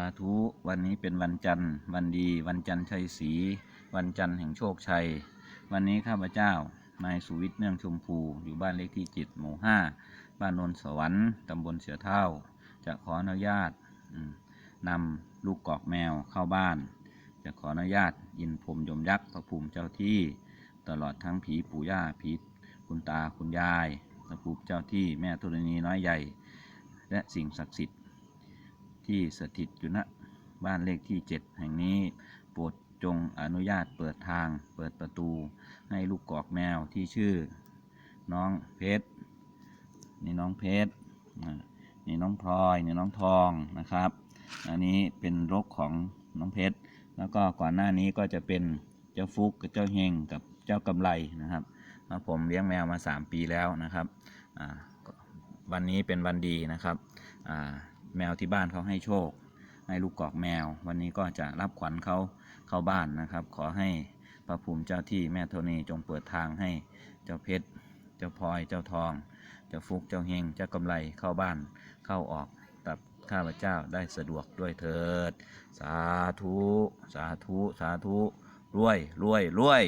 าธุวันนี้เป็นวันจันทร์ วันดี วันจันทร์ชัยศรีวันจันทร์แห่งโชคชัย วันนี้ข้าพเจ้านายสุวิทย์เนื่องชมพูอยู่บ้านเลขที่จิตหมู่ห้าบ้านนนสวรรค์ตำบลเสือเท่า จะขออนุญาตนำลูกกอกแมวเข้าบ้าน จะขออนุญาตยินผมยมยักษ์พระภูมิเจ้าที่ ตลอดทั้งผีปู่ย่าผีคุณตาคุณยายพระภูมิเจ้าที่แม่ธรณีน้อยใหญ่ และสิ่งศักดิ์สิทธิ์ ที่สถิตอยู่ณบ้านเลขที่เจ็ดแห่งนี้ โปรดจงอนุญาตเปิดทางเปิดประตู ให้ลูกกอกแมวที่ชื่อ น้องเพชรนี่น้องเพชรนี่น้องพลอยนี่น้องทองนะครับ อันนี้เป็นรกของน้องเพชรแล้วก็ก่อนหน้านี้ก็จะเป็นเจ้าฟุกกับเจ้าเฮงกับเจ้ากำไรนะครับผมเลี้ยงแมวมา 3 ปีแล้วนะครับวันนี้เป็นวันดีนะครับ แมวที่บ้านเขาให้โชค ให้ลูกกอกแมว วันนี้ก็จะรับขวัญเขาเข้าบ้านนะครับ ขอให้พระภูมิเจ้าที่แม่โทนีจงเปิดทางให้เจ้าเพชร เจ้าพลอย เจ้าทอง เจ้าฟุก เจ้าเฮง เจ้ากำไรเข้าบ้านเข้าออกกับข้าพเจ้าได้สะดวกด้วยเถิด สาธุ สาธุ สาธุ รวย รวย รวย